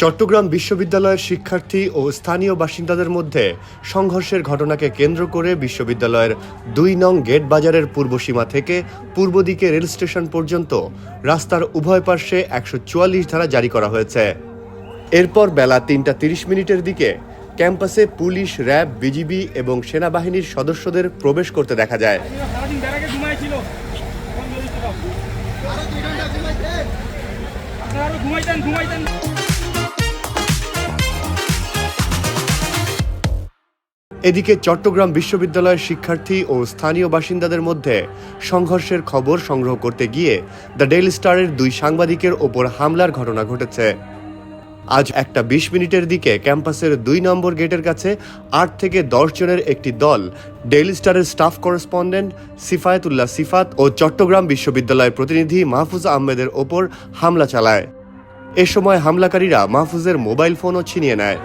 চট্টগ্রাম বিশ্ববিদ্যালয়ের শিক্ষার্থী ও স্থানীয় বাসিন্দাদের মধ্যে সংঘর্ষের ঘটনাকে কেন্দ্র করে বিশ্ববিদ্যালয়ের দুই নং গেট বাজারের পূর্ব সীমা থেকে পূর্ব দিকে রেল স্টেশন পর্যন্ত রাস্তার উভয় পার্শ্বে একশো চুয়াল্লিশ ধারা জারি করা হয়েছে। এরপর বেলা তিনটা তিরিশ মিনিটের দিকে ক্যাম্পাসে পুলিশ, র্যাব, বিজিবি এবং সেনাবাহিনীর সদস্যদের প্রবেশ করতে দেখা যায়। ঘুমাইতেন ঘুমাইতেন এদিকে চট্টগ্রাম বিশ্ববিদ্যালয়ের শিক্ষার্থী ও স্থানীয় বাসিন্দাদের মধ্যে সংঘর্ষের খবর সংগ্রহ করতে গিয়ে দ্য ডেইলি স্টারের দুই সাংবাদিকের ওপর হামলার ঘটনা ঘটেছে। আজ একটা বিশ মিনিটের দিকে ক্যাম্পাসের দুই নম্বর গেটের কাছে আট থেকে দশ জনের একটি দল, ডেইলি স্টারের স্টাফ করেসপন্ডেন্ট সিফায়েতুল্লাহ সিফাত ও চট্টগ্রাম বিশ্ববিদ্যালয়ের প্রতিনিধি মাহফুজ আহমেদের ওপর হামলা চালায়। এ সময় হামলাকারীরা মাহফুজের মোবাইল ফোনও ছিনিয়ে নেয়।